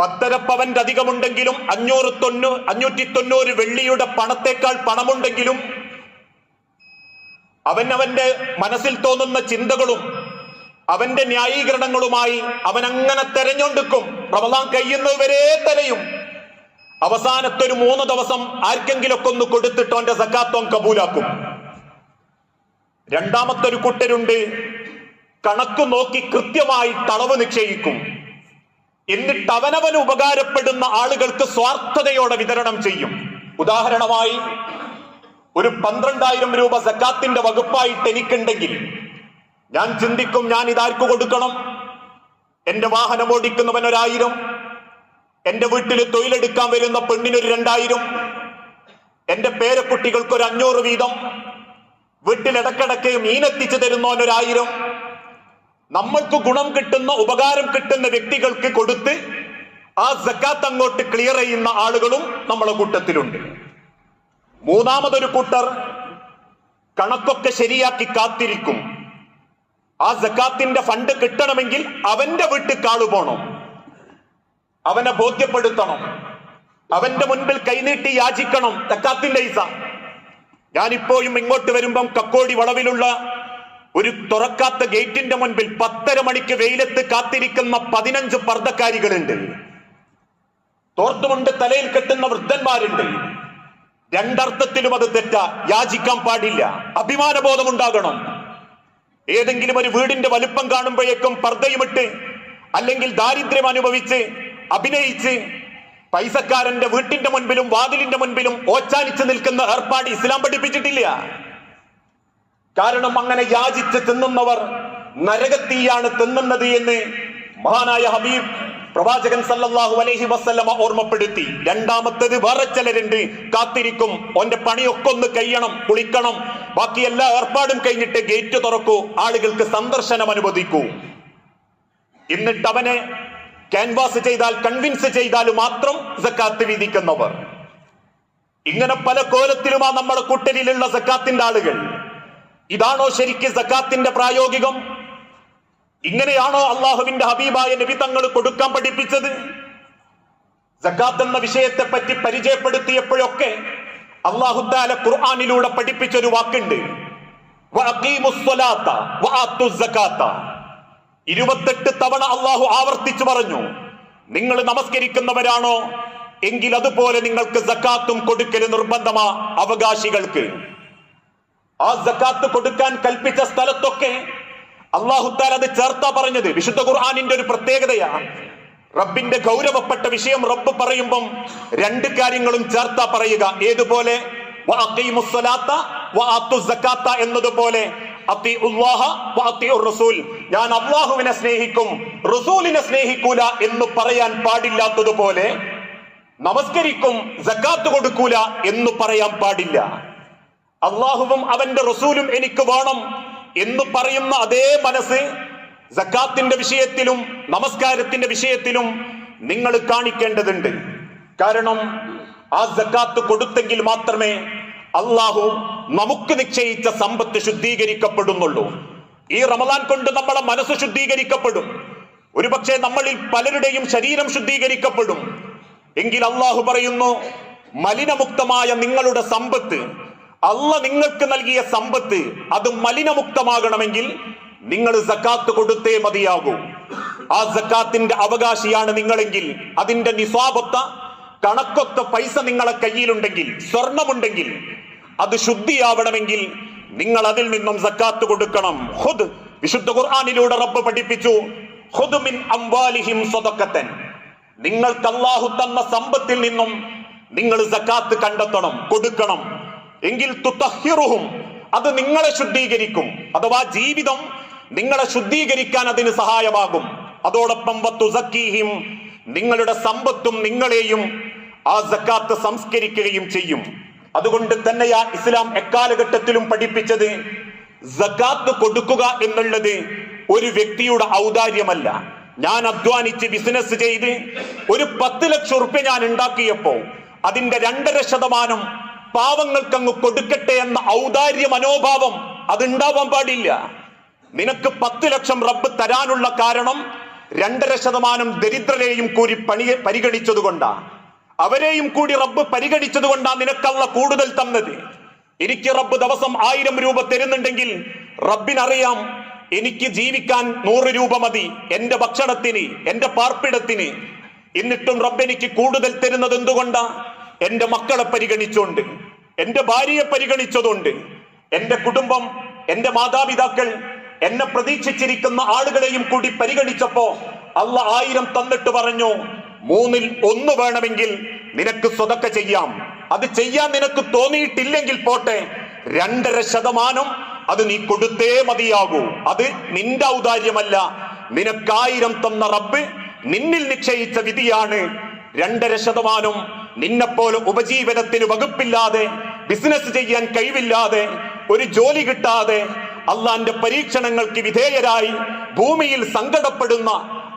പത്തര പവന്റെ അധികമുണ്ടെങ്കിലും അഞ്ഞൂറ് തൊണ്ണൂ അഞ്ഞൂറ്റി തൊണ്ണൂറ് വെള്ളിയുടെ പണത്തേക്കാൾ പണമുണ്ടെങ്കിലും അവൻ അവന്റെ മനസ്സിൽ തോന്നുന്ന ചിന്തകളും അവന്റെ ന്യായീകരണങ്ങളുമായി അവൻ അങ്ങനെ തെരഞ്ഞുകൊണ്ടിരിക്കും റമദാൻ കഴിയുന്നവരെ തലയും. അവസാനത്തെ ഒരു മൂന്ന് ദിവസം ആർക്കെങ്കിലൊക്കെ ഒന്ന് കൊടുത്തിട്ട് അവന്റെ സക്കാത്തോൻ കബൂലാക്കും. രണ്ടാമത്തെ ഒരു കുട്ടരുണ്ട് കണക്ക് നോക്കി കൃത്യമായി തളവ് നിശ്ചയിക്കും. എന്നിട്ട് അവനവന് ഉപകാരപ്പെടുന്ന ആളുകൾക്ക് സ്വാർത്ഥതയോടെ വിതരണം ചെയ്യും. ഉദാഹരണമായി ഒരു പന്ത്രണ്ടായിരം രൂപ സക്കാത്തിന്റെ വകുപ്പായിട്ട് എനിക്കുണ്ടെങ്കിൽ ഞാൻ ചിന്തിക്കും ഞാൻ ഇതാർക്ക് കൊടുക്കണം? എന്റെ വാഹനം ഓടിക്കുന്നവൻ ഒരായിരം എന്റെ വീട്ടിൽ തൊഴിലെടുക്കാൻ വരുന്ന പെണ്ണിനൊരു രണ്ടായിരം എന്റെ പേരക്കുട്ടികൾക്ക് ഒരു അഞ്ഞൂറ് വീതം വീട്ടിൽ ഇടക്കിടക്ക് മീനെത്തിച്ചു തരുന്നവനൊരായിരം നമ്മൾക്ക് ഗുണം കിട്ടുന്ന ഉപകാരം കിട്ടുന്ന വ്യക്തികൾക്ക് കൊടുത്ത് ആ സക്കാത്ത് അങ്ങോട്ട് ക്ലിയർ ചെയ്യുന്ന ആളുകളും നമ്മളെ കൂട്ടത്തിലുണ്ട്. മൂന്നാമതൊരു കൂട്ടർ കണക്കൊക്കെ ശരിയാക്കി കാത്തിരിക്കും. ആ സക്കാത്തിന്റെ ഫണ്ട് കിട്ടണമെങ്കിൽ അവന്റെ വീട്ടിൽ കാളു പോണം. അവനെ ബോധ്യപ്പെടുത്തണം. അവന്റെ മുൻപിൽ കൈനീട്ടി യാചിക്കണം. തക്കാത്തിന്റെ ഈസ ഞാനിപ്പോഴും ഇങ്ങോട്ട് വരുമ്പം കക്കോടി വളവിലുള്ള ഒരു തുറക്കാത്ത ഗേറ്റിന്റെ മുൻപിൽ പത്തര മണിക്ക് വെയിലത്ത് കാത്തിരിക്കുന്ന പതിനഞ്ച് പർദ്ധക്കാരികളുണ്ട് തോർത്തുമുണ്ട് തലയിൽ കെട്ടുന്ന വൃദ്ധന്മാരുണ്ട്. രണ്ടർത്ഥത്തിലും അത് തെറ്റ. യാചിക്കാൻ പാടില്ല. അഭിമാനബോധം ഉണ്ടാകണം ഏതെങ്കിലും ഒരു വീടിന്റെ വലുപ്പം കാണുമ്പോഴേക്കും പർദ്ദയുമിട്ട് അല്ലെങ്കിൽ ദാരിദ്ര്യം അനുഭവിച്ച് അഭിനയിച്ച് പൈസക്കാരന്റെ വീട്ടിന്റെ മുൻപിലും വാതിലിന്റെ മുൻപിലും ഓച്ചാനിച്ച് നിൽക്കുന്ന ഏർപ്പാട് ഇസ്ലാം പഠിപ്പിച്ചിട്ടില്ല. കാരണം അങ്ങനെ യാചിച്ച് തിന്നുന്നവർ നരകത്തീയാണ് തിന്നുന്നത് എന്ന് മഹാനായ ഹബീബ് പ്രവാചകൻ സല്ലല്ലാഹു അലൈഹി വസല്ലമ ഓർമ്മപ്പെടുത്തി. രണ്ടാമത്തേത് വേറെ ചിലരുണ്ട്. കാത്തിരിക്കും. ഓന്റെ പണിയൊക്കെ ഒന്ന് കഴിയണം കുളിക്കണം. ബാക്കി എല്ലാ ഏർപ്പാടും കഴിഞ്ഞിട്ട് ഗേറ്റ് തുറക്കൂ. ആളുകൾക്ക് സന്ദർശനം അനുവദിക്കൂ. എന്നിട്ട് അവനെ ക്യാൻവാസ് ചെയ്താൽ കൺവിൻസ് ചെയ്താൽ മാത്രം സക്കാത്ത് വിധിക്കുന്നവർ ഇങ്ങനെ പല കോലത്തിലുമാ നമ്മുടെ കുട്ടലിലുള്ള സക്കാത്തിന്റെ ആളുകൾ. ഇതാണോ ശരിക്ക് സക്കാത്തിന്റെ പ്രായോഗികം? ഇങ്ങനെയാണോ അള്ളാഹുവിന്റെ ഹബീബായ നബി തങ്ങൾ കൊടുക്കാൻ പഠിപ്പിച്ചത്? സക്കാത്ത് എന്ന വിഷയത്തെ പറ്റി പരിചയപ്പെടുത്തിയപ്പോഴൊക്കെ അള്ളാഹുദാല ഖുർആാനിലൂടെ പഠിപ്പിച്ച ഒരു വാക്കുണ്ട്. ഇരുപത്തെട്ട് തവണ അള്ളാഹു ആവർത്തിച്ചു പറഞ്ഞു നിങ്ങൾ നമസ്കരിക്കുന്നവരാണോ? എങ്കിൽ അതുപോലെ നിങ്ങൾക്ക് സക്കാത്തും കൊടുക്കൽ നിർബന്ധമാ അവകാശികൾക്ക്. ആ സക്കാത്ത് കൊടുക്കാൻ കൽപ്പിച്ച സ്ഥലത്തൊക്കെ അള്ളാഹുത്താൽ അത് ചേർത്താ പറഞ്ഞത്. വിശുദ്ധ ഖുർആാനിന്റെ ഒരു പ്രത്യേകതയാണ് റബ്ബിന്റെ ഗൗരവപ്പെട്ട വിഷയം റബ്ബ് പറയുമ്പം രണ്ട് കാര്യങ്ങളും ചേർത്താ പറയുക. ഏതുപോലെ? എന്നതുപോലെ ഞാൻ അള്ളാഹുവിനെ സ്നേഹിക്കും റസൂലിനെ സ്നേഹിക്കൂല എന്ന് പറയാൻ പാടില്ലാത്തതുപോലെ നമസ്കരിക്കും ജക്കാത്ത് കൊടുക്കൂല എന്ന് പറയാൻ പാടില്ല. അള്ളാഹുവും അവന്റെ റസൂലും എനിക്ക് വേണം എന്ന് പറയുന്ന അതേ മനസ്സ് സക്കാത്തിന്റെ വിഷയത്തിലും നമസ്കാരത്തിന്റെ വിഷയത്തിലും നിങ്ങൾ കാണിക്കേണ്ടതുണ്ട്. കാരണം ആ സക്കാത്ത് കൊടുത്തെങ്കിൽ മാത്രമേ അള്ളാഹു നമുക്ക് നിശ്ചയിച്ച സമ്പത്ത് ശുദ്ധീകരിക്കപ്പെടുന്നുള്ളൂ. ഈ റമദാൻ കൊണ്ട് നമ്മളെ മനസ്സ് ശുദ്ധീകരിക്കപ്പെടും. ഒരുപക്ഷെ നമ്മളിൽ പലരുടെയും ശരീരം ശുദ്ധീകരിക്കപ്പെടും. എങ്കിൽ അള്ളാഹു പറയുന്നു മലിനമുക്തമായ നിങ്ങളുടെ സമ്പത്ത് അല്ല നിങ്ങൾക്ക് നൽകിയ സമ്പത്ത് അത് മലിനമുക്തമാകണമെങ്കിൽ നിങ്ങൾ സക്കാത്ത് കൊടുത്തേ മതിയാകൂ. ആ സക്കാത്തിന്റെ അവകാശിയാണ് നിങ്ങളെങ്കിൽ അതിന്റെ നിസ്വാപത്ത കണക്കൊത്ത പൈസ നിങ്ങളെ കയ്യിലുണ്ടെങ്കിൽ സ്വർണമുണ്ടെങ്കിൽ അത് ശുദ്ധിയാവണമെങ്കിൽ നിങ്ങൾ അതിൽ നിന്നും സക്കാത്ത് കൊടുക്കണം. ഹുദ് വിശുദ്ധ ഖുർആാനിലൂടെ റബ്ബ് പഠിപ്പിച്ചു. ഹുദ് മിൻ അംവാലിഹിം സ്വതക്കത്തൻ നിങ്ങൾക്ക് അള്ളാഹു തന്ന സമ്പത്തിൽ നിന്നും നിങ്ങൾ സക്കാത്ത് കണ്ടെത്തണം കൊടുക്കണം. എങ്കിൽ തുത്തഹിറുഹും അത് നിങ്ങളെ ശുദ്ധീകരിക്കും. അഥവാ ജീവിതം നിങ്ങളെ ശുദ്ധീകരിക്കാൻ അതിന് സഹായമാകും. അതോടൊപ്പം വത്തുസക്കീഹിം നിങ്ങളുടെ സമ്പത്തും നിങ്ങളെയും ആ സക്കാത്ത് സംസ്കരിക്കുകയും ചെയ്യും. അതുകൊണ്ട് തന്നെയാ ഇസ്ലാം എക്കാലഘട്ടത്തിലും പഠിപ്പിച്ചത് സക്കാത്ത് കൊടുക്കുക എന്നുള്ളത് ഒരു വ്യക്തിയുടെ ഔദാര്യമല്ല. ഞാൻ അധ്വാനിച്ച് ബിസിനസ് ചെയ്ത് ഒരു പത്ത് ലക്ഷം റുപ്യ ഞാൻ ഉണ്ടാക്കിയപ്പോ അതിന്റെ രണ്ടര ശതമാനം പാവങ്ങൾക്കങ്ങ് കൊടുക്കട്ടെ എന്ന ഔദാര്യ മനോഭാവം അതുണ്ടാവാൻ പാടില്ല. നിനക്ക് പത്ത് ലക്ഷം റബ്ബ് തരാനുള്ള കാരണം രണ്ടര ശതമാനം ദരിദ്രരെയും കൂടി പണി പരിഗണിച്ചതുകൊണ്ടാ അവരെയും കൂടി റബ്ബ് പരിഗണിച്ചതുകൊണ്ടാ നിനക്കുള്ള കൂടുതൽ തന്നത്. എനിക്ക് റബ്ബ് ദിവസം ആയിരം രൂപ തരുന്നുണ്ടെങ്കിൽ റബ്ബിനറിയാം എനിക്ക് ജീവിക്കാൻ നൂറ് രൂപ മതി എന്റെ ഭക്ഷണത്തിന് എന്റെ പാർപ്പിടത്തിന്. എന്നിട്ടും റബ്ബ് എനിക്ക് കൂടുതൽ തരുന്നത് എന്തുകൊണ്ടാ? എന്റെ മക്കളെ പരിഗണിച്ചുകൊണ്ട് എന്റെ ഭാര്യയെ പരിഗണിച്ചതുകൊണ്ട് എന്റെ കുടുംബം എന്റെ മാതാപിതാക്കൾ എന്നെ പ്രതീക്ഷിച്ചിരിക്കുന്ന ആളുകളെയും കൂടി പരിഗണിച്ചപ്പോ അല്ല ആയിരം തന്നിട്ട് പറഞ്ഞു മൂന്നിൽ ഒന്ന് വേണമെങ്കിൽ നിനക്ക് സ്വതക്ക ചെയ്യാം. അത് ചെയ്യാൻ നിനക്ക് തോന്നിയിട്ടില്ലെങ്കിൽ പോട്ടെ. രണ്ടര ശതമാനം അത് നീ കൊടുത്തേ മതിയാകൂ. അത് നിന്റെ ഔദാര്യമല്ല. നിനക്കായിരം തന്ന റബ്ബ് നിന്നിൽ നിശ്ചയിച്ച വിധിയാണ്. രണ്ടര ശതമാനം നിന്നെപ്പോലെ ഉപജീവനത്തിന് വകുപ്പില്ലാതെ ബിസിനസ് ചെയ്യാൻ കഴിവില്ലാതെ ഒരു ജോലി കിട്ടാതെ അള്ളാന്റെ പരീക്ഷണങ്ങൾക്ക് വിധേയരായി ഭൂമിയിൽ സങ്കടപ്പെടുന്ന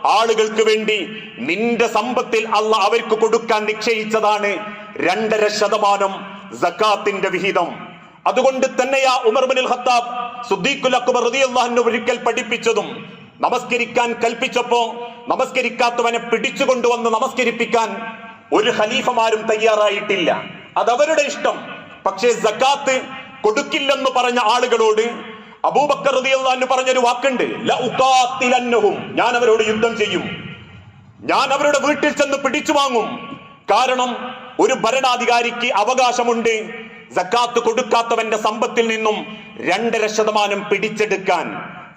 ആളുകൾക്ക് വേണ്ടി നിന്റെ സമ്പത്തിൽ അല്ല അവർക്ക് കൊടുക്കാൻ നിശ്ചയിച്ചതാണ് രണ്ടര ശതമാനം സക്കാത്തിന്റെ വിഹിതം. അതുകൊണ്ട് തന്നെയാ Umar bin Khattab Siddiqul Akbar റളിയല്ലാഹു ഒരിക്കൽ പഠിപ്പിച്ചതും നമസ്കരിക്കാൻ കൽപ്പിച്ചപ്പോ നമസ്കരിക്കാത്തവനെ പിടിച്ചുകൊണ്ടുവന്ന് നമസ്കരിപ്പിക്കാൻ ഒരു ഖലീഫമാരും തയ്യാറായിട്ടില്ല. അത് അവരുടെ ഇഷ്ടം. പക്ഷേ സക്കാത്ത് കൊടുക്കില്ലെന്ന് പറഞ്ഞ ആളുകളോട് അബൂബക്കർ റളിയല്ലാഹു പറഞ്ഞൊരു വാക്കുണ്ട്. ഞാൻ അവരോട് യുദ്ധം ചെയ്യും. ഞാൻ അവരുടെ വീട്ടിൽ ചെന്ന് പിടിച്ചു വാങ്ങും. കാരണം ഒരു ഭരണാധികാരിക്ക് അവകാശമുണ്ട് സക്കാത്ത് കൊടുക്കാത്തവന്റെ സമ്പത്തിൽ നിന്നും രണ്ടര ശതമാനം പിടിച്ചെടുക്കാൻ.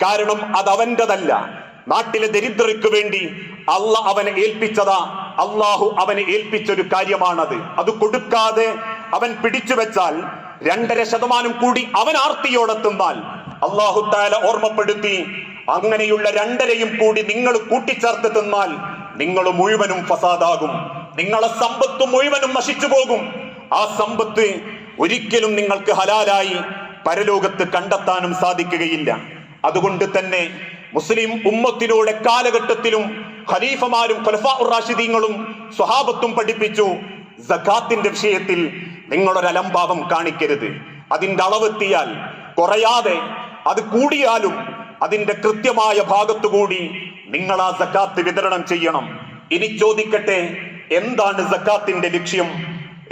കാരണം അത് അവന്റെതല്ല നാട്ടിലെ ദരിദ്രർക്ക് വേണ്ടി അല്ല അവനെ ഏൽപ്പിച്ചതാ. അള്ളാഹു അവനെ ഏൽപ്പിച്ചൊരു കാര്യമാണത്. അത് കൊടുക്കാതെ അവൻ പിടിച്ചു വെച്ചാൽ രണ്ടര ശതമാനം കൂടി അവൻ ആർത്തിയോടെ അള്ളാഹു താല ഓർമ്മപ്പെടുത്തി അങ്ങനെയുള്ള രണ്ടരയും കൂടി നിങ്ങൾ കൂട്ടിച്ചേർത്ത് തിന്നാൽ നിങ്ങൾ മുഴുവനും ഫസാദാകും. നിങ്ങളെ സമ്പത്ത് മുഴുവനും നശിച്ചു പോകും. ആ സമ്പത്ത് ഒരിക്കലും നിങ്ങൾക്ക് ഹലാലായി പരലോകത്ത് കണ്ടെത്താനും സാധിക്കുകയില്ല. അതുകൊണ്ട് തന്നെ മുസ്ലിം ഉമ്മത്തിലൂടെ കാലഘട്ടത്തിലും ഖലീഫമാരും ഖുലഫാ റാഷിദീങ്ങളും സ്വഹാബത്തും പഠിപ്പിച്ചു. സഖാത്തിന്റെ വിഷയത്തിൽ നിങ്ങളൊരലംഭാവം കാണിക്കരുത്. അതിന്റെ അളവെത്തിയാൽ കുറയാതെ അത് കൂടിയാലും അതിന്റെ കൃത്യമായ ഭാഗത്തുകൂടി നിങ്ങൾ ആ സക്കാത്ത് വിതരണം ചെയ്യണം. ഇനി ചോദിക്കട്ടെ എന്താണ് സക്കാത്തിന്റെ ലക്ഷ്യം?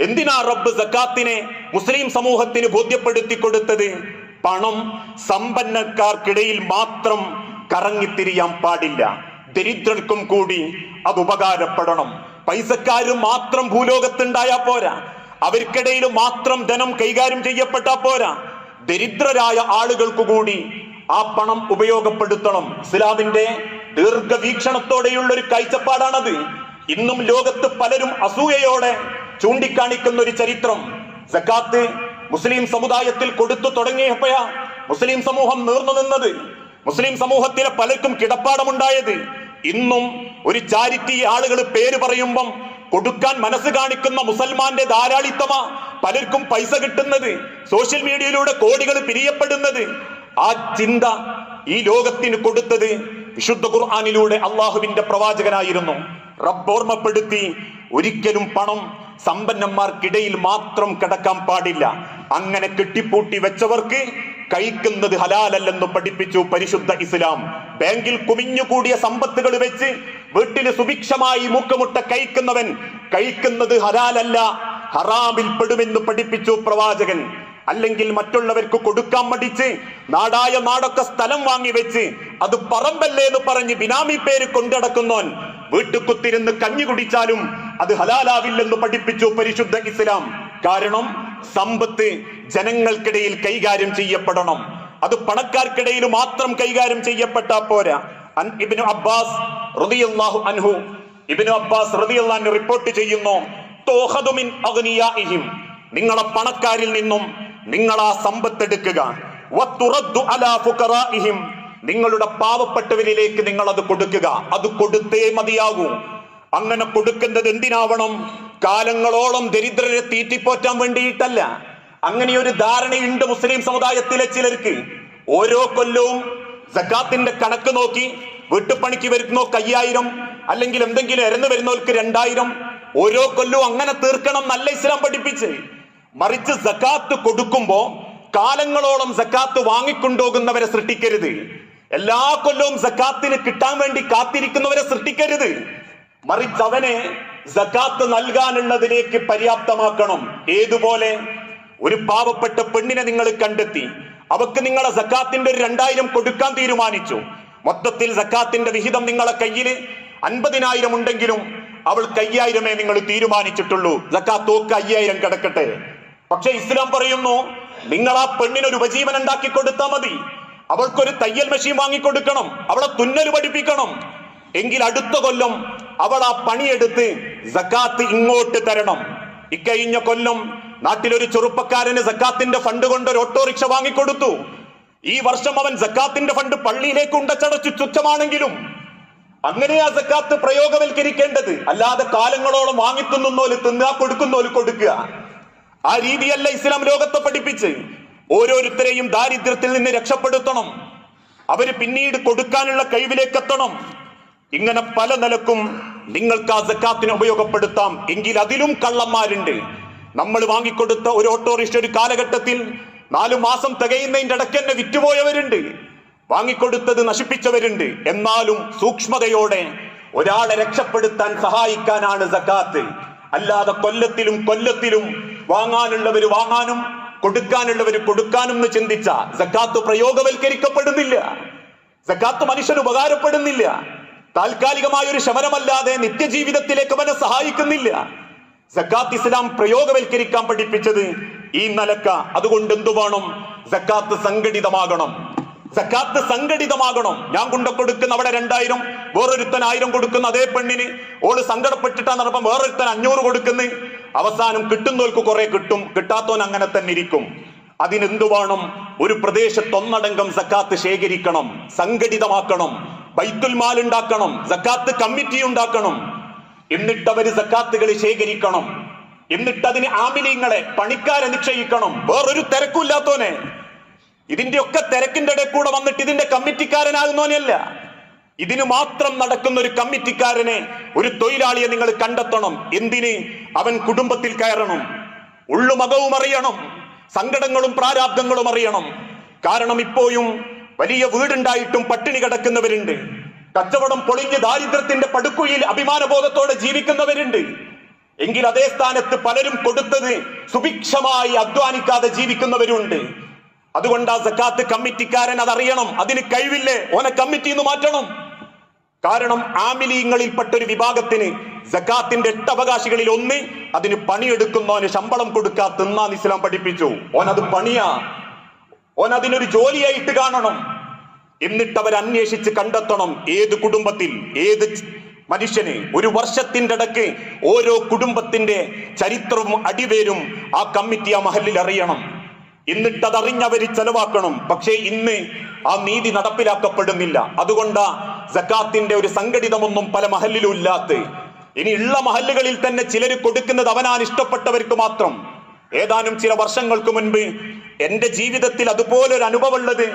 എന്തിനാ റബ്ബ് സക്കാത്തിനെ മുസ്ലിം സമൂഹത്തിന് ബോധ്യപ്പെടുത്തി കൊടുത്തത്? പണം സമ്പന്നക്കാർക്കിടയിൽ മാത്രം കറങ്ങിത്തിരിയാൻ പാടില്ല. ദരിദ്രർക്കും കൂടി അത് ഉപകാരപ്പെടണം. പൈസക്കാര് മാത്രം ഭൂലോകത്തുണ്ടായാ പോരാ. അവർക്കിടയിൽ മാത്രം ധനം കൈകാര്യം ചെയ്യപ്പെട്ടാ പോരാ. ദരിദ്രരായ ആളുകൾക്ക് കൂടി ആ പണം ഉപയോഗപ്പെടുത്തണം. ഇസ്ലാമിന്റെ ദീർഘവീക്ഷണത്തോടെയുള്ള ഒരു കാഴ്ചപ്പാടാണത്. ഇന്നും ലോകത്ത് പലരും അസൂയയോടെ ചൂണ്ടിക്കാണിക്കുന്ന ഒരു ചരിത്രം. സക്കാത്ത് മുസ്ലിം സമുദായത്തിൽ കൊടുത്തു തുടങ്ങിയപ്പോഴാ മുസ്ലിം സമൂഹം നീർന്നു നിന്നത്. മുസ്ലിം സമൂഹത്തിലെ പലർക്കും കിടപ്പാടമുണ്ടായത് ഇന്നും ഒരു ചാരിറ്റി ആളുകൾ പേര് പറയുമ്പം കൊടുക്കാൻ മനസ്സ് കാണിക്കുന്ന മുസൽമാന്റെ ധാരാളിത്തമാ പലർക്കും പൈസ കിട്ടുന്നത് സോഷ്യൽ മീഡിയയിലൂടെ കോടികൾ പിരിയപ്പെടുന്നത്. ആ ചിന്ത ഈ ലോകത്തിന് കൊടുത്തത് വിശുദ്ധ ഖുർആാനിലൂടെ അള്ളാഹുവിന്റെ പ്രവാചകനായിരുന്നു. റബ്ബ് ഓർമ്മപ്പെടുത്തി ഒരിക്കലും പണം സമ്പന്നന്മാർക്കിടയിൽ മാത്രം കിടക്കാൻ പാടില്ല. അങ്ങനെ കെട്ടിപ്പൂട്ടി വെച്ചവർക്ക് കഴിക്കുന്നത് ഹലാലല്ലെന്ന് പഠിപ്പിച്ചു പരിശുദ്ധ ഇസ്ലാം. ബാങ്കിൽ കുമിഞ്ഞുകൂടിയ സമ്പത്തുകൾ വെച്ച് വീട്ടിന് സുഭിക്ഷമായി മൂക്കുമുട്ട കഴിക്കുന്നവൻ കഴിക്കുന്നത് ഹലാലല്ല ഹറാമിൽ പെടുമെന്ന് പഠിപ്പിച്ചു പ്രവാചകൻ. അല്ലെങ്കിൽ മറ്റുള്ളവർക്ക് കൊടുക്കാൻ മടിച്ച് നാടായ നാടൊക്കെ സ്ഥലം വാങ്ങി വെച്ച് അത് പറമ്പല്ലേ എന്ന് പറഞ്ഞ് ബിനാമി പേര് കൊണ്ടടക്കുന്നവൻ വീട്ടു കുത്തിരുന്ന് കഞ്ഞി കുടിച്ചാലും അത് ഹലാലാവില്ലെന്ന് പഠിപ്പിച്ചു പരിശുദ്ധ ഇസ്ലാം. കാരണം സമ്പത്ത് ജനങ്ങൾക്കിടയിൽ കൈകാര്യം ചെയ്യപ്പെടണം. അത് പണക്കാർക്കിടയിൽ മാത്രം കൈകാര്യം ചെയ്യപ്പെട്ട പോരാ. ഇബിനു അബ്ബാസ് റളിയല്ലാഹു അൻഹു ഇബ്നു അബ്ബാസ് റളിയല്ലാഹു റിപ്പോർട്ട് ചെയ്യുന്നു തോഹദു മിൻ അഗ്നിയാഇഹിം നിങ്ങളെ പണക്കാരിൽ നിന്നും നിങ്ങൾ ആ സമ്പത്തെടുക്കുക എടുക്കുക. നിങ്ങളുടെ പാവപ്പെട്ടവരിലേക്ക് നിങ്ങൾ അത് കൊടുക്കുക. അത് കൊടുത്തേ മതിയാകൂ. അങ്ങനെ കൊടുക്കുന്നത് എന്തിനാവണം? കാലങ്ങളോളം ദരിദ്രരെ തീറ്റിപ്പോറ്റാൻ വേണ്ടിയിട്ടല്ല. അങ്ങനെ ഒരു ധാരണയുണ്ട് മുസ്ലിം സമുദായത്തിലെ ചിലർക്ക്. ഓരോ കൊല്ലവും സക്കാത്തിന്റെ കണക്ക് നോക്കി വീട്ടുപണിക്ക് വരുന്നോ അയ്യായിരം അല്ലെങ്കിൽ എന്തെങ്കിലും ഇരന്നു വരുന്നവർക്ക് രണ്ടായിരം. ഓരോ കൊല്ലവും അങ്ങനെ തീർക്കണം നല്ല ഇസ്ലാം പഠിപ്പിച്ച് മറിച്ച് സക്കാത്ത് കൊടുക്കുമ്പോ കാലങ്ങളോളം സക്കാത്ത് വാങ്ങിക്കൊണ്ടുപോകുന്നവരെ സൃഷ്ടിക്കരുത്. എല്ലാ കൊല്ലവും സക്കാത്തിന് കിട്ടാൻ വേണ്ടി കാത്തിരിക്കുന്നവരെ സൃഷ്ടിക്കരുത്. മറിച്ച് അവനെ സക്കാത്ത് നൽകാനുള്ളതിലേക്ക് പര്യാപ്തമാക്കണം. ഏതുപോലെ? ഒരു പാവപ്പെട്ട പെണ്ണിനെ നിങ്ങൾ കണ്ടെത്തി. അവക്ക് നിങ്ങളെ സക്കാത്തിന്റെ ഒരു രണ്ടായിരം കൊടുക്കാൻ തീരുമാനിച്ചു. മൊത്തത്തിൽ സക്കാത്തിന്റെ വിഹിതം നിങ്ങളെ കയ്യിൽ അൻപതിനായിരം ഉണ്ടെങ്കിലും അവൾ കയ്യായിരമേ നിങ്ങൾ തീരുമാനിച്ചിട്ടുള്ളൂ. സക്കാത്ത് ഓക്ക് അയ്യായിരം കിടക്കട്ടെ. പക്ഷെ ഇസ്ലാം പറയുന്നു നിങ്ങൾ ആ പെണ്ണിന് ഒരു ഉപജീവനം ഉണ്ടാക്കി കൊടുത്താൽ മതി. അവൾക്കൊരു തയ്യൽ മെഷീൻ വാങ്ങിക്കൊടുക്കണം. അവളെ തുന്നൽ പഠിപ്പിക്കണം. എങ്കിൽ അടുത്ത കൊല്ലം അവൾ ആ പണിയെടുത്ത് സക്കാത്ത് ഇങ്ങോട്ട് തരണം. ഇക്കഴിഞ്ഞ കൊല്ലം നാട്ടിലൊരു ചെറുപ്പക്കാരന് സക്കാത്തിന്റെ ഫണ്ട് കൊണ്ട് ഒരു ഓട്ടോറിക്ഷ വാങ്ങിക്കൊടുത്തു. ഈ വർഷം അവൻ സക്കാത്തിന്റെ ഫണ്ട് പള്ളിയിലേക്ക് ഉണ്ടച്ചടച്ചു തുച്ഛമാണെങ്കിലും അങ്ങനെ ആ സക്കാത്ത് പ്രയോഗവൽക്കരിക്കേണ്ടത് അല്ലാതെ കാലങ്ങളോളം വാങ്ങിത്തുന്നോൽ തിന്നുക കൊടുക്കുന്നോൽ കൊടുക്കുക. ആ രീതിയല്ല ഇസ്ലാം ലോകത്തെ പഠിപ്പിച്ച്. ഓരോരുത്തരെയും ദാരിദ്ര്യത്തിൽ നിന്ന് രക്ഷപ്പെടുത്തണം. അവർ പിന്നീട് കൊടുക്കാനുള്ള കഴിവിലേക്ക് എത്തണം ഇങ്ങനെ പല നിലക്കും നിങ്ങൾക്ക് ആ സക്കാത്തിനെ ഉപയോഗപ്പെടുത്താം. എങ്കിൽ അതിലും കള്ളന്മാരുണ്ട്. നമ്മൾ വാങ്ങിക്കൊടുത്ത ഒരു ഓട്ടോറിക്ഷ ഒരു കാലഘട്ടത്തിൽ നാലു മാസം തികയുന്നതിന്റെ ഇടയ്ക്ക് തന്നെ വിറ്റുപോയവരുണ്ട്. വാങ്ങിക്കൊടുത്തത് നശിപ്പിച്ചവരുണ്ട്. എന്നാലും സൂക്ഷ്മതയോടെ ഒരാളെ രക്ഷപ്പെടുത്താൻ സഹായിക്കാനാണ് സക്കാത്ത്. അല്ലാതെ കൊല്ലത്തിലും കൊല്ലത്തിലും വാങ്ങാനുള്ളവർ വാങ്ങാനും കൊടുക്കാനുള്ളവർ കൊടുക്കാനും എന്ന് ചിന്തിച്ച സക്കാത്ത് പ്രയോഗവൽക്കരിക്കപ്പെടുന്നില്ല. സക്കാത്ത് മനുഷ്യന് ഉപകാരപ്പെടുന്നില്ല. താൽക്കാലികമായ ഒരു ശമനമല്ലാതെ നിത്യജീവിതത്തിലേക്ക് അവനെ സഹായിക്കുന്നില്ല. സക്കാത്ത് ഇസ്ലാം പ്രയോഗവൽക്കരിക്കാൻ പഠിപ്പിച്ചത് ഈ നിലക്ക. അതുകൊണ്ട് എന്തു വേണം? സക്കാത്ത് സംഘടിതമാകണം. സക്കാത്ത് സംഘടിതമാകണം. ഞാൻ കൊണ്ട കൊടുക്കുന്ന അവിടെ രണ്ടായിരം വേറൊരുത്തൻ ആയിരം കൊടുക്കുന്ന അതേ പെണ്ണിന്. ഓൾ സങ്കടപ്പെട്ടിട്ടാ നടപ്പം വേറൊരുത്തൻ അഞ്ഞൂറ് കൊടുക്കുന്ന. അവസാനം കിട്ടുന്നവർക്ക് കുറെ കിട്ടും. കിട്ടാത്തവൻ അങ്ങനെ തന്നെ ഇരിക്കും. അതിനെന്തു വേണം? ഒരു പ്രദേശത്തൊന്നടങ്കം സക്കാത്ത് ശേഖരിക്കണം. സംഘടിതമാക്കണം. ബൈത്തുൽ മാൽ ഉണ്ടാക്കണം സക്കാത്ത് കമ്മിറ്റി ഉണ്ടാക്കണം. എന്നിട്ട് അവർ സക്കാത്തുകൾ ശേഖരിക്കണം. എന്നിട്ട് അതിന് ആമിലിയങ്ങളെ പണിക്കാരെ നിക്ഷയിക്കണം വേറൊരു തിരക്കില്ലാത്തോനെ ഇതിന്റെ ഒക്കെ തിരക്കിന്റെ ഇടയിൽ കൂടെ വന്നിട്ട് ഇതിന്റെ കമ്മിറ്റിക്കാരനാകുന്നവനല്ല ഇതിന് മാത്രം നടക്കുന്ന ഒരു കമ്മിറ്റിക്കാരനെ ഒരു തൊഴിലാളിയെ നിങ്ങൾ കണ്ടെത്തണം. എന്തിന്? അവൻ കുടുംബത്തിൽ കയറണം. ഉള്ളുമകവും അറിയണം. സങ്കടങ്ങളും പ്രാരാബ്ദങ്ങളും അറിയണം. കാരണം ഇപ്പോഴും വലിയ വീടുണ്ടായിട്ടും പട്ടിണി കിടക്കുന്നവരുണ്ട്. കച്ചവടം പൊളിഞ്ഞ് ദാരിദ്ര്യത്തിന്റെ പടുക്കുയിൽ അഭിമാനബോധത്തോടെ ജീവിക്കുന്നവരുണ്ട്. എങ്കിൽ അതേ സ്ഥാനത്ത് പലരും കൊടുത്തത് സുഭിക്ഷമായി അധ്വാനിക്കാതെ ജീവിക്കുന്നവരുണ്ട്. അതുകൊണ്ട് ആ സക്കാത്ത് കമ്മിറ്റിക്കാരൻ അതറിയണം. അതിന് കഴിവില്ലേ? ഓനെ കമ്മിറ്റി എന്ന് മാറ്റണം. കാരണം ആമിലീങ്ങളിൽപ്പെട്ട ഒരു വിഭാഗത്തിന് സക്കാത്തിന്റെ എട്ട് അവകാശികളിൽ ഒന്ന് അതിന് പണിയെടുക്കുന്നവന് ശമ്പളം കൊടുക്കാ തിന്നാൻ ഇസ്ലാം പഠിപ്പിച്ചു. ഓൻ അത് പണിയാ. ഓൻ അതിനൊരു ജോലിയായിട്ട് കാണണം. എന്നിട്ട് അവർ അന്വേഷിച്ച് കണ്ടെത്തണം ഏത് കുടുംബത്തിൽ ഏത് മനുഷ്യന്. ഒരു വർഷത്തിന്റെ ഇടയ്ക്ക് ഓരോ കുടുംബത്തിന്റെ ചരിത്രവും അടിവേരും ആ കമ്മിറ്റി ആ മഹലിൽ അറിയണം. എന്നിട്ട് അതറിഞ്ഞവർ ചെലവാക്കണം. പക്ഷേ ഇന്ന് ആ നീതി നടപ്പിലാക്കപ്പെടുന്നില്ല. അതുകൊണ്ട് സക്കാത്തിന്റെ ഒരു സംഘടിതമൊന്നും പല മഹലിലും ഇല്ലാത്ത ഇനി ഉള്ള മഹല്ലുകളിൽ തന്നെ ചിലർ കൊടുക്കുന്നത് അവനാൻ ഇഷ്ടപ്പെട്ടവർക്ക് മാത്രം. ഏതാനും ചില വർഷങ്ങൾക്ക് മുൻപ് എന്റെ ജീവിതത്തിൽ അതുപോലൊരു അനുഭവമുള്ളത്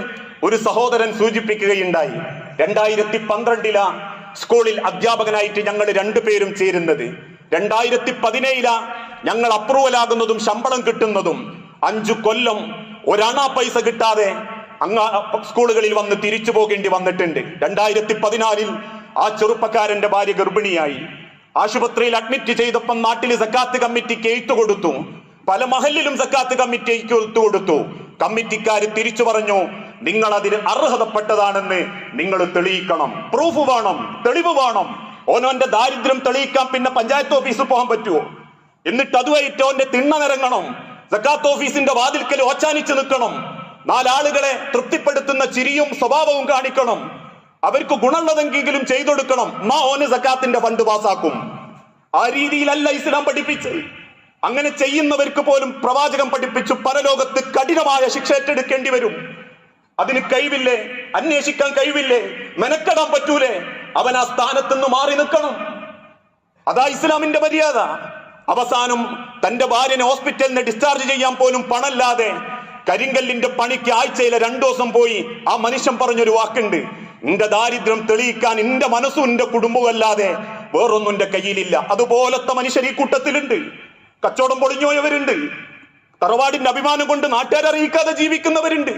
ഒരു സഹോദരൻ സൂചിപ്പിക്കുകയുണ്ടായി. രണ്ടായിരത്തി പന്ത്രണ്ടില സ്കൂളിൽ അധ്യാപകനായിട്ട് ഞങ്ങൾ രണ്ടുപേരും ചേരുന്നത്. രണ്ടായിരത്തി പതിനേഴില ഞങ്ങൾ അപ്രൂവൽ ആകുന്നതും ശമ്പളം കിട്ടുന്നതും അഞ്ചു കൊല്ലം ഒരണ പൈസ കിട്ടാതെ അങ്ങ സ്കൂളുകളിൽ വന്ന് തിരിച്ചു പോകേണ്ടി വന്നിട്ടുണ്ട്. രണ്ടായിരത്തി പതിനാലിൽ ആ ചെറുപ്പക്കാരന്റെ ഭാര്യ ഗർഭിണിയായി. ആശുപത്രിയിൽ അഡ്മിറ്റ് ചെയ്തപ്പം നാട്ടിൽ സക്കാത്ത് കമ്മിറ്റിക്ക് എഴുത്തു പല മഹലിലും സക്കാത്ത് കമ്മിറ്റിക്ക് കൊടുത്തു കമ്മിറ്റിക്കാർ തിരിച്ചു പറഞ്ഞു നിങ്ങൾ അതിന് അർഹതപ്പെട്ടതാണെന്ന് നിങ്ങൾ തെളിയിക്കണം. പ്രൂഫ് വേണം തെളിവ് വേണം. ഓനോന്റെ ദാരിദ്ര്യം തെളിയിക്കാൻ പിന്നെ പഞ്ചായത്ത് ഓഫീസിൽ പോകാൻ പറ്റുമോ എന്നിട്ട് അതുമായിട്ട് ഓന്റെ തിണ്ണ നിരങ്ങണം സക്കാത്ത് ഓഫീസിന്റെ വാതിൽക്കൽ ഓച്ചാനിച്ച് നിൽക്കണം. നാലാളുകളെ തൃപ്തിപ്പെടുത്തുന്ന ചിരിയും സ്വഭാവവും കാണിക്കണം. അവർക്ക് ഗുണമുള്ളതെങ്കിലും ചെയ്തൊടുക്കണം. മാ ഓന് സക്കാത്തിന്റെ ഫണ്ട് പാസാക്കും. ആ രീതിയിലല്ല ഇസ്ലാം പഠിപ്പിച്ച് അങ്ങനെ ചെയ്യുന്നവർക്ക് പോലും പ്രവാചകം പഠിപ്പിച്ചു പരലോകത്ത് കഠിനമായ ശിക്ഷ ഏറ്റെടുക്കേണ്ടി വരും. അതിന് കഴിവില്ലേ? അന്വേഷിക്കാൻ കഴിവില്ലേ? മെനക്കെടാൻ പറ്റൂലേ? അവൻ ആ സ്ഥാനത്ത് നിന്ന് മാറി നിൽക്കണം. അതാ ഇസ്ലാമിന്റെ മര്യാദ. അവസാനം തന്റെ ഭാര്യനെ ഹോസ്പിറ്റലിൽ നിന്ന് ഡിസ്ചാർജ് ചെയ്യാൻ പോലും പണല്ലാതെ കരിങ്കല്ലിന്റെ പണിക്ക് ആഴ്ചയിലെ രണ്ടു ദിവസം പോയി ആ മനുഷ്യൻ പറഞ്ഞൊരു വാക്കുണ്ട്. നിന്റെ ദാരിദ്ര്യം തെളിയിക്കാൻ നിന്റെ മനസ്സും എന്റെ കുടുംബവും അല്ലാതെ വേറൊന്നും എന്റെ കയ്യിലില്ല. അതുപോലത്തെ മനുഷ്യർ ഈ കൂട്ടത്തിലുണ്ട്. കച്ചവടം പൊളിഞ്ഞുപോയവരുണ്ട്. തറവാടിന്റെ അഭിമാനം കൊണ്ട് നാട്ടുകാരെ അറിയിക്കാതെ ജീവിക്കുന്നവരുണ്ട്.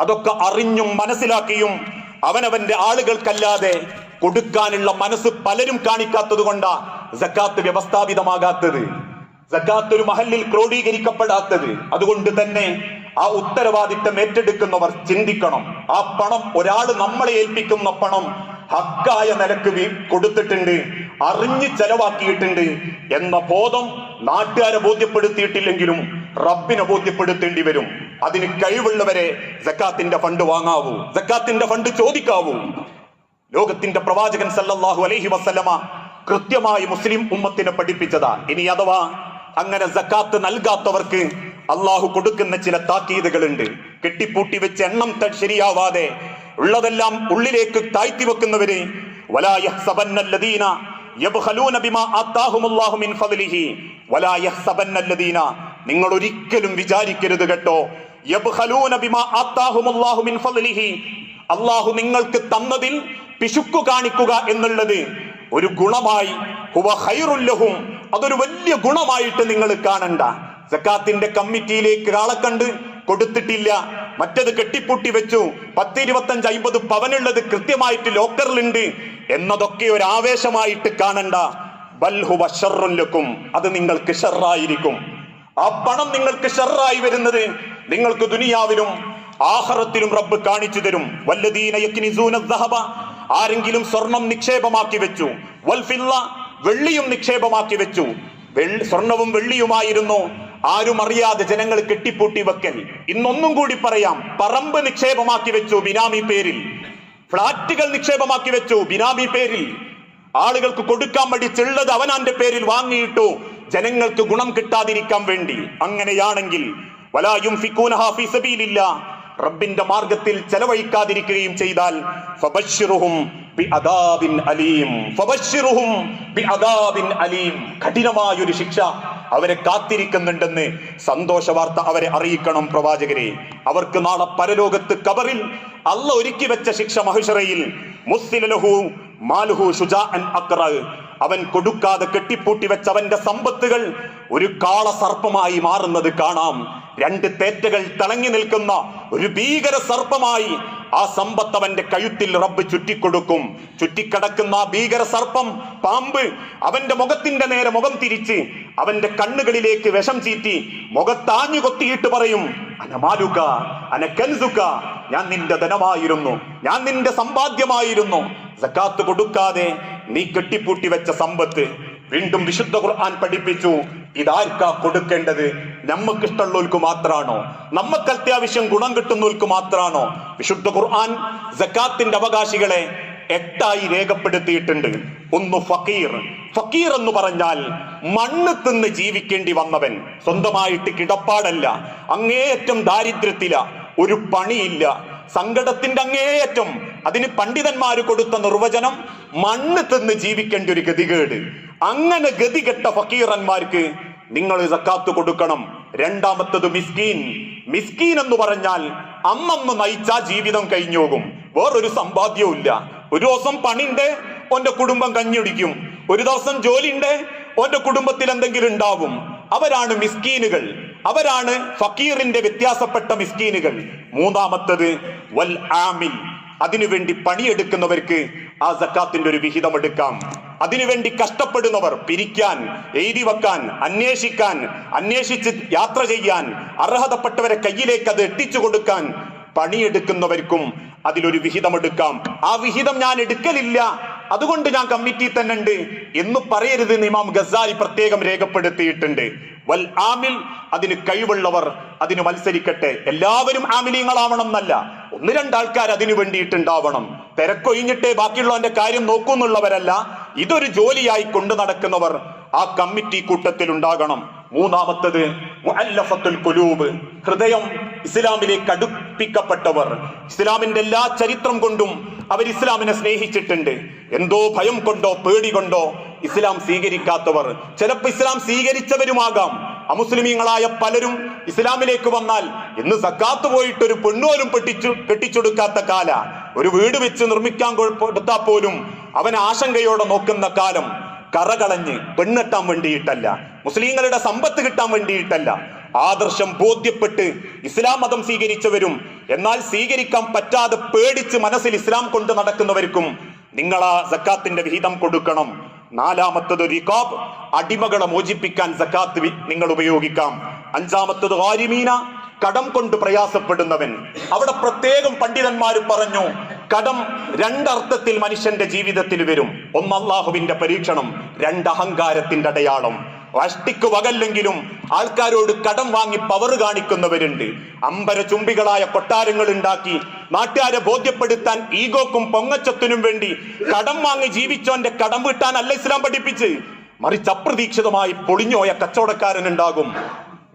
അതൊക്കെ അറിഞ്ഞും മനസ്സിലാക്കിയും അവനവന്റെ ആളുകൾക്കല്ലാതെ കൊടുക്കാനുള്ള മനസ്സ് പലരും കാണിക്കാത്തത് കൊണ്ടാ സക്കാത്ത് വ്യവസ്ഥാപിതമാകാത്തത്. സക്കാത്ത് ഒരു മഹലിൽ ക്രോഡീകരിക്കപ്പെടാത്തത്. അതുകൊണ്ട് തന്നെ ആ ഉത്തരവാദിത്തം ഏറ്റെടുക്കുന്നവർ ചിന്തിക്കണം. ആ പണം ഒരാൾ നമ്മളെ ഏൽപ്പിക്കുന്ന പണം ഹക്കായ നിലയ്ക്ക് കൊടുത്തിട്ടുണ്ട് അറിഞ്ഞ് ചെലവാക്കിയിട്ടുണ്ട് എന്ന ബോധം നാട്ടുകാരെ ബോധ്യപ്പെടുത്തിയിട്ടില്ലെങ്കിലും റബ്ബിനെ ബോധ്യപ്പെടുത്തേണ്ടി വരും. അതിന് കഴിവുള്ളവരെ ജക്കാത്തിന്റെ ഫണ്ട് വാങ്ങാവൂ. ജക്കാത്തിന്റെ ഫണ്ട് ചോദിക്കാവൂ. ലോകത്തിന്റെ പ്രവാചകൻ സല്ലല്ലാഹു അലൈഹി വസല്ലമ കൃത്യമായി മുസ്ലിം ഉമ്മത്തിനെ പഠിപ്പിച്ചതാ. ഇനി അഥവാ അങ്ങനെ ജക്കാത്ത് നൽകാത്തവർക്ക് അള്ളാഹു കൊടുക്കുന്ന ചില താക്കീതുകളുണ്ട്. കെട്ടിപ്പൂട്ടി വെച്ച് എണ്ണം ശരിയാവാതെ ഉള്ളതെല്ലാം ഉള്ളിലേക്ക് താഴ്ത്തി വെക്കുന്നവരെ നിങ്ങൾ ഒരിക്കലും വിചാരിക്കരുത് കേട്ടോ. അള്ളാഹു നിങ്ങൾക്ക് തന്നതിൽ പിശുക്കു കാണിക്കുക എന്നുള്ളത് ഒരു ഗുണമായി ഹുവ അതൊരു വലിയ ഗുണമായിട്ട് നിങ്ങൾ കാണണ്ട. സക്കാത്തിന്റെ കമ്മിറ്റിയിലേക്ക് ആളെ കണ്ട് കൊടുത്തിട്ടില്ല. മറ്റത് കെട്ടിപ്പൂട്ടി വെച്ചു. പത്തിരുപത്തഞ്ച് അമ്പത് പവനുള്ളത് കൃത്യമായിട്ട് ലോക്കറിലുണ്ട്. എന്നതൊക്കെ ഒരു ആവേശമായിട്ട് കാണണ്ട. ബൽഹു ഷർറുൻ ലക്കും. അത് നിങ്ങൾക്ക് ഷെറായിരിക്കും ആ പണം നിങ്ങൾക്ക് ഷെറായി വരുന്നത് നിങ്ങൾക്ക് ദുനിയാവിലും ആഹറത്തിലും റബ്ബ് കാണിച്ചു തരും. വല്ലദീന ആരെങ്കിലും സ്വർണം നിക്ഷേപമാക്കി വെച്ചു. വൽഫില്ല വെള്ളിയും നിക്ഷേപമാക്കി വെച്ചു. സ്വർണവും വെള്ളിയുമായിരുന്നു. ആരും അറിയാതെ ജനങ്ങൾ കെട്ടിപ്പൂട്ടി വെക്കൽ ഇന്നൊന്നും കൂടി പറയാം പറമ്പ് നിക്ഷേപമാക്കി വെച്ചു ബിനാമി പേരിൽ. ഫ്ളാറ്റുകൾ നിക്ഷേപമാക്കി വെച്ചു ബിനാമി പേരിൽ. ആളുകൾക്ക് കൊടുക്കാൻ മടിച്ചുള്ളത് അവനാന്റെ പേരിൽ വാങ്ങിയിട്ടു ജനങ്ങൾക്ക് ഗുണം കിട്ടാതിരിക്കാൻ വേണ്ടി. അങ്ങനെയാണെങ്കിൽ വലായും റബ്ബിന്റെ മാർഗത്തിൽ ചെലവഴിക്കാതിരിക്കുകയും ചെയ്താൽ കഠിനമായൊരു ശിക്ഷ അവരെ കാത്തിരിക്കുന്നുണ്ടെന്ന് സന്തോഷ വാർത്ത അവരെ അറിയിക്കണം പ്രവാചകരെ. അവർക്ക് നാളെ പരലോകത്ത് കബറിൽ അള്ള ഒരുക്കി വെച്ച ശിക്ഷ മഹിഷറയിൽ. അക്ര അവൻ കൊടുക്കാതെ കെട്ടിപ്പൂട്ടി വെച്ച അവന്റെ സമ്പത്തുകൾ ഒരു കാള സർപ്പമായി മാറുന്നത് കാണാം. രണ്ട് തേറ്റകൾ തിളങ്ങി നിൽക്കുന്ന ഒരു ഭീകര സർപ്പമായി ആ സമ്പത്ത് അവന്റെ കഴുത്തിൽ റബ്ബ് ചുറ്റിക്കൊടുക്കും. ചുറ്റിക്കടക്കുന്ന ആ ഭീകര സർപ്പം പാമ്പ് അവന്റെ മുഖത്തിന്റെ നേരെ മുഖം തിരിച്ച് അവന്റെ കണ്ണുകളിലേക്ക് വിഷം ചീറ്റി മുഖത്താഞ്ഞു കൊത്തിയിട്ട് പറയും അനമാലുക അനക്കൻസുക ഞാൻ നിന്റെ ധനമായിരുന്നു ഞാൻ നിന്റെ സമ്പാദ്യമായിരുന്നു. സക്കാത്ത് കൊടുക്കാതെ നീ കെട്ടിപ്പൂട്ടി വെച്ച സമ്പത്ത് വീണ്ടും വിശുദ്ധ ഖുർആൻ പഠിപ്പിച്ചു. ഇതാർക്കാ കൊടുക്കേണ്ടത്? നമുക്ക് ഇഷ്ടമുള്ളവർക്ക് മാത്രമാണോ നമുക്ക് അത്യാവശ്യം ഗുണം കിട്ടുന്നവർക്ക് മാത്രമാണോ വിശുദ്ധ ഖുർആൻ ജക്കാത്തിന്റെ അവകാശികളെ എട്ടായി രേഖപ്പെടുത്തിയിട്ടുണ്ട്. ഒന്ന് ഫക്കീർ. ഫക്കീർ എന്ന് പറഞ്ഞാൽ മണ്ണ് തിന്ന് ജീവിക്കേണ്ടി വന്നവൻ. സ്വന്തമായിട്ട് കിടപ്പാടല്ല. അങ്ങേയറ്റം ദാരിദ്ര്യത്തില. ഒരു പണിയില്ല. സങ്കടത്തിന്റെ അങ്ങേയറ്റം. അതിന് പണ്ഡിതന്മാർ കൊടുത്ത നിർവചനം മണ്ണ് തിന്ന് ജീവിക്കേണ്ട ഒരു ഗതികേട്. അങ്ങനെ ഗതികെട്ട ഫക്കീറന്മാർക്ക് നിങ്ങൾ സക്കാത്ത് കൊടുക്കണം. രണ്ടാമത്തത് മിസ്കീൻ. മിസ്കീൻ എന്ന് പറഞ്ഞാൽ അമ്മമ്മ നയിച്ചാ ജീവിതം കഴിഞ്ഞു പോകും വേറൊരു സമ്പാദ്യവും ഇല്ല ഒരു ദിവസം പണിണ്ട് ഓന്റെ കുടുംബം കഞ്ഞിടിക്കും ഒരു ദിവസം ജോലിയുണ്ട് ഓന്റെ കുടുംബത്തിൽ എന്തെങ്കിലും ഉണ്ടാവും അവരാണ് മിസ്കീനുകൾ. അവരാണ് ഫക്കീറിന്റെ വ്യത്യാസപ്പെട്ട മിസ്കീനുകൾ. മൂന്നാമത്തത് വൽ ആമിൽ. അതിനുവേണ്ടി പണിയെടുക്കുന്നവർക്ക് ആ സക്കാത്തിന്റെ ഒരു വിഹിതം എടുക്കാം. അതിനുവേണ്ടി കഷ്ടപ്പെടുന്നവർ പിരിക്കാൻ എഴുതി വെക്കാൻ അന്വേഷിക്കാൻ അന്വേഷിച്ച് യാത്ര ചെയ്യാൻ അർഹതപ്പെട്ടവരെ കയ്യിലേക്ക് അത് എത്തിച്ചു കൊടുക്കാൻ പണിയെടുക്കുന്നവർക്കും അതിലൊരു വിഹിതം എടുക്കാം ആ വിഹിതം ഞാൻ എടുക്കലില്ല. അതുകൊണ്ട് ഞാൻ കമ്മിറ്റി തന്നെ ഉണ്ട് എന്ന് പറയരുത് ഇമാം ഗസാലി പ്രത്യേകം രേഖപ്പെടുത്തിയിട്ടുണ്ട്. വൽ ആമിൽ അതിന് കഴിവുള്ളവർ അതിന് മത്സരിക്കട്ടെ. എല്ലാവരും ആമിലീങ്ങളാവണം എന്നല്ല ഒന്ന് രണ്ടാൾക്കാർ അതിനു വേണ്ടിയിട്ടുണ്ടാവണം. തിരക്കൊഴിഞ്ഞിട്ടേ ബാക്കിയുള്ളവന്റെ കാര്യം നോക്കുന്നുള്ളവരല്ല. ഇതൊരു ജോലിയായി കൊണ്ടു നടക്കുന്നവർ ആ കമ്മിറ്റി കൂട്ടത്തിൽ ഉണ്ടാകണം. മൂന്നാമത്തത് ഖുലൂബ്. ഹൃദയം ഇസ്ലാമിലേക്ക് അടുപ്പിക്കപ്പെട്ടവർ. ഇസ്ലാമിന്റെ എല്ലാ ചരിത്രം കൊണ്ടും അവർ ഇസ്ലാമിനെ സ്നേഹിച്ചിട്ടുണ്ട്. എന്തോ ഭയം കൊണ്ടോ പേടി കൊണ്ടോ ഇസ്ലാം സ്വീകരിക്കാത്തവർ. ചിലപ്പോൾ ഇസ്ലാം സ്വീകരിച്ചവരുമാകാം. അമുസ്ലിമീങ്ങളായ പലരും ഇസ്ലാമിലേക്ക് വന്നാൽ ഇന്ന് സക്കാത്ത് പോയിട്ട് ഒരു പെണ്ണോലും പെട്ടിച്ചു കെട്ടിച്ചെടുക്കാത്ത കാല. ഒരു വീട് വെച്ച് നിർമ്മിക്കാൻ കൊടുത്താൽ പോലും അവൻ ആശങ്കയോടെ നോക്കുന്ന കാലം കറകളഞ്ഞ് പെണ്ണെട്ടാൻ വേണ്ടിയിട്ടല്ല. മുസ്ലിങ്ങളുടെ സമ്പത്ത് കിട്ടാൻ വേണ്ടിയിട്ടല്ല. ആദർശം ബോധ്യപ്പെട്ട് ഇസ്ലാം മതം സ്വീകരിച്ചവരും എന്നാൽ സ്വീകരിക്കാൻ പറ്റാതെ പേടിച്ച് മനസ്സിൽ ഇസ്ലാം കൊണ്ട് നടക്കുന്നവർക്കും നിങ്ങൾ ആ സക്കാത്തിന്റെ വിഹിതം കൊടുക്കണം. നാലാമത്തത് റിക്കാബ് അടിമകളെ മോചിപ്പിക്കാൻ സക്കാത്ത് നിങ്ങൾ ഉപയോഗിക്കാം. അഞ്ചാമത്തത് ഹാരിമീന. കടം കൊണ്ട് പ്രയാസപ്പെടുന്നവൻ. അവിടെ പ്രത്യേകം പണ്ഡിതന്മാർ പറഞ്ഞു കടം രണ്ടർത്ഥത്തിൽ മനുഷ്യന്റെ ജീവിതത്തിൽ വരും. ഒന്ന് അള്ളാഹുവിന്റെ പരീക്ഷണം രണ്ട് അഹങ്കാരത്തിന്റെ അടയാളം. അഷ്ടിക്ക് വകല്ലെങ്കിലും ആൾക്കാരോട് കടം വാങ്ങി പവർ കാണിക്കുന്നവരുണ്ട്. അമ്പര ചുംബികളായ കൊട്ടാരങ്ങൾ ഉണ്ടാക്കി നാട്ടുകാരെ ബോധ്യപ്പെടുത്താൻ ഈഗോക്കും പൊങ്ങച്ചത്തിനും വേണ്ടി കടം വാങ്ങി ജീവിച്ചോന്റെ കടം വീട്ടാനല്ല ഇസ്ലാം പഠിപ്പിച്ച്. മറിച്ച് അപ്രതീക്ഷിതമായി പൊളിഞ്ഞോയ കച്ചവടക്കാരനുണ്ടാകും.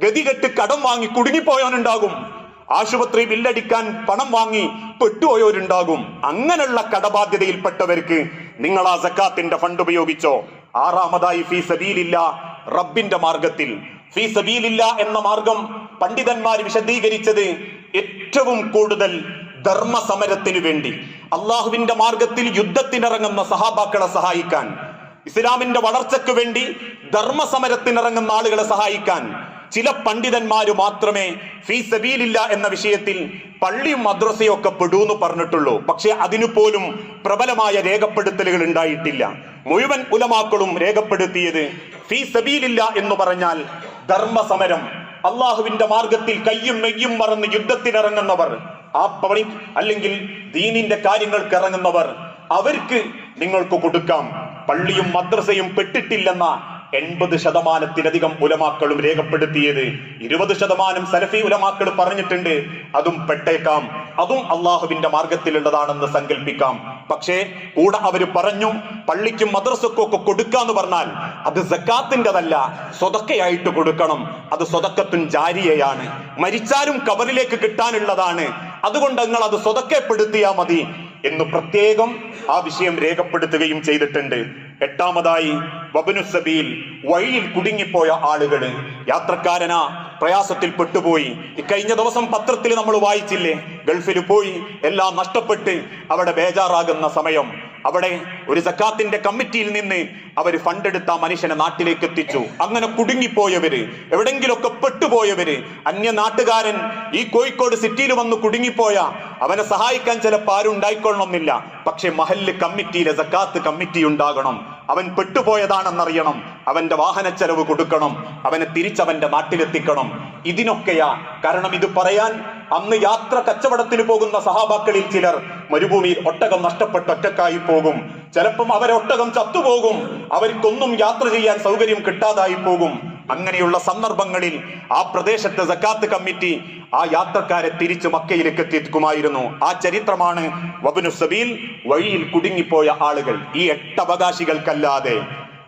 ഗതികെട്ട് കടം വാങ്ങി കുടുങ്ങിപ്പോയവനുണ്ടാകും. ആശുപത്രി ബില്ലടിക്കാൻ പണം വാങ്ങി പെട്ടുപോയവരുണ്ടാകും. അങ്ങനെയുള്ള കടബാധ്യതയിൽപ്പെട്ടവർക്ക് നിങ്ങൾ ആ സക്കാത്തിന്റെ ഫണ്ട് ഉപയോഗിച്ചോ? ആറാമതായി ഫീ സബീലില്ല റബ്ബിന്റെ മാർഗത്തിൽ. ഫീ സബീലില്ല എന്ന മാർഗം പണ്ഡിതന്മാർ വിശദീകരിച്ചത് ഏറ്റവും കൂടുതൽ ധർമ്മസമരത്തിനു വേണ്ടി. അള്ളാഹുവിന്റെ മാർഗത്തിൽ യുദ്ധത്തിനിറങ്ങുന്ന സഹാബാക്കളെ സഹായിക്കാൻ. ഇസ്ലാമിന്റെ വളർച്ചയ്ക്ക് വേണ്ടി ധർമ്മസമരത്തിനിറങ്ങുന്ന ആളുകളെ സഹായിക്കാൻ. ചില പണ്ഡിതന്മാര് മാത്രമേ ഫീ സബീലില്ല എന്ന വിഷയത്തിൽ പള്ളിയും മദ്രസയും ഒക്കെ പെടൂന്ന് പറഞ്ഞിട്ടുള്ളൂ. പക്ഷെ അതിനു പോലും പ്രബലമായ രേഖപ്പെടുത്തലുകൾ ഉണ്ടായിട്ടില്ല. മുഴുവൻ ഉലമാക്കളും രേഖപ്പെടുത്തിയത് ഫീ സബീലില്ല എന്ന് പറഞ്ഞാൽ ധർമ്മസമരം. അള്ളാഹുവിന്റെ മാർഗത്തിൽ കയ്യും മെയ്യും മറന്ന് യുദ്ധത്തിനിറങ്ങുന്നവർ ആ പണി അല്ലെങ്കിൽ ദീനിന്റെ കാര്യങ്ങൾക്ക് ഇറങ്ങുന്നവർ അവർക്ക് നിങ്ങൾക്ക് കൊടുക്കാം. പള്ളിയും മദ്രസയും പെട്ടിട്ടില്ലെന്ന എൺപത് ശതമാനത്തിലധികം ഉലമാക്കളും രേഖപ്പെടുത്തിയത് ഇരുപത് ശതമാനം സലഫി ഉലമാക്കൾ പറഞ്ഞിട്ടുണ്ട്. അതും പെട്ടേക്കാം. അതും അള്ളാഹുവിന്റെ മാർഗത്തിലുള്ളതാണെന്ന് സങ്കല്പിക്കാം പക്ഷേ കൂടെ അവർ പറഞ്ഞു പള്ളിക്കും മദ്രസക്കും ഒക്കെ കൊടുക്കാന്ന് പറഞ്ഞാൽ അത് സക്കാത്തിന്റെതല്ല സ്വതക്കയായിട്ട് കൊടുക്കണം. അത് സ്വതക്കത്തും ജാരിയയാണ്. മരിച്ചാലും കബറിലേക്ക് കിട്ടാനുള്ളതാണ്. അതുകൊണ്ട് നിങ്ങൾ അത് സ്വതക്കപ്പെടുത്തിയാൽ മതി എന്ന് പ്രത്യേകം ആ വിഷയം രേഖപ്പെടുത്തുകയും ചെയ്തിട്ടുണ്ട്. എട്ടാമതായി വബനുസബിയിൽ വഴിയിൽ കുടുങ്ങിപ്പോയ ആളുകൾ. യാത്രക്കാരനാ പ്രയാസത്തിൽ പെട്ടുപോയി. ഇക്കഴിഞ്ഞ ദിവസം പത്രത്തിൽ നമ്മൾ വായിച്ചില്ലേ? ഗൾഫിൽ പോയി എല്ലാം നഷ്ടപ്പെട്ട് അവിടെ ബേജാറാകുന്ന സമയം. അവിടെ ഒരു സക്കാത്തിന്റെ കമ്മിറ്റിയിൽ നിന്ന് അവർ ഫണ്ടെടുത്ത ആ മനുഷ്യനെ നാട്ടിലേക്ക് എത്തിച്ചു. അങ്ങനെ കുടുങ്ങിപ്പോയവര് എവിടെങ്കിലൊക്കെ പെട്ടുപോയവര് അന്യ നാട്ടുകാരൻ ഈ കോഴിക്കോട് സിറ്റിയിൽ വന്ന് കുടുങ്ങിപ്പോയ അവനെ സഹായിക്കാൻ ചിലപ്പോൾ ആരും ഉണ്ടായിക്കൊള്ളണമെന്നില്ല. പക്ഷെ മഹല്ല് കമ്മിറ്റിയിലെ സക്കാത്ത് കമ്മിറ്റി ഉണ്ടാകണം. അവൻ പെട്ടുപോയതാണെന്നറിയണം. അവന്റെ വാഹന ചെലവ് കൊടുക്കണം. അവനെ തിരിച്ചവന്റെ നാട്ടിലെത്തിക്കണം. ഇതിനൊക്കെയാ കാരണം ഇത് പറയാൻ അന്ന് യാത്ര കച്ചവടത്തിന് പോകുന്ന സഹാബാക്കളിൽ ചിലർ മരുഭൂമിയിൽ ഒട്ടകം നഷ്ടപ്പെട്ട് ഒറ്റക്കായി പോകും. ചിലപ്പം അവരൊട്ടകം ചത്തുപോകും. അവർക്കൊന്നും യാത്ര ചെയ്യാൻ സൗകര്യം കിട്ടാതായി പോകും. അങ്ങനെയുള്ള സന്ദർഭങ്ങളിൽ ആ പ്രദേശത്തെ സക്കാത്ത് കമ്മിറ്റി ആ യാത്രക്കാരെ തിരിച്ചു മക്കയിലേക്ക് എത്തിക്കുമായിരുന്നു. ആ ചരിത്രമാണ് വബനു സബീൽ വഴിയിൽ കുടുങ്ങിപ്പോയ ആളുകൾ. ഈ എട്ട് അവകാശികൾക്കല്ലാതെ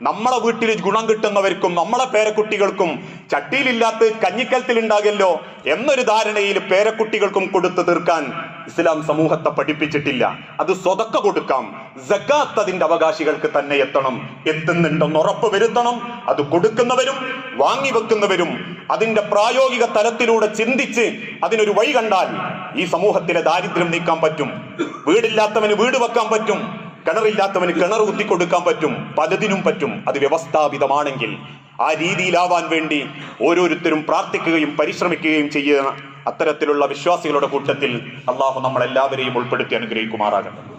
നമ്മളെ വീട്ടിൽ ഗുണം കിട്ടുന്നവർക്കും നമ്മളെ പേരക്കുട്ടികൾക്കും ചട്ടിയിലില്ലാത്ത കഞ്ഞിക്കലത്തിൽ ഉണ്ടാകല്ലോ എന്നൊരു ധാരണയിൽ പേരക്കുട്ടികൾക്കും കൊടുത്തു തീർക്കാൻ ഇസ്ലാം സമൂഹത്തെ പഠിപ്പിച്ചിട്ടില്ല. അത് സ്വതക്ക കൊടുക്കാം. ജക്കാത്ത് അതിന്റെ അവകാശികൾക്ക് തന്നെ എത്തണം. എത്തുന്നുണ്ടെന്ന് ഉറപ്പ് വരുത്തണം. അത് കൊടുക്കുന്നവരും വാങ്ങി വെക്കുന്നവരും അതിന്റെ പ്രായോഗിക തലത്തിലൂടെ ചിന്തിച്ച് അതിനൊരു വഴി കണ്ടാൽ ഈ സമൂഹത്തിലെ ദാരിദ്ര്യം നീക്കാൻ പറ്റും. വീടില്ലാത്തവന് വീട് വെക്കാൻ പറ്റും. കിണറില്ലാത്തവന് കിണർ കുത്തിക്കൊടുക്കാൻ പറ്റും. പലതിനും പറ്റും. അത് വ്യവസ്ഥാപിതമാണെങ്കിൽ ആ രീതിയിലാവാൻ വേണ്ടി ഓരോരുത്തരും പ്രാർത്ഥിക്കുകയും പരിശ്രമിക്കുകയും ചെയ്യുന്ന അത്തരത്തിലുള്ള വിശ്വാസികളുടെ കൂട്ടത്തിൽ അള്ളാഹു നമ്മളെല്ലാവരെയും ഉൾപ്പെടുത്തി അനുഗ്രഹിക്കുമാറാകട്ടെ.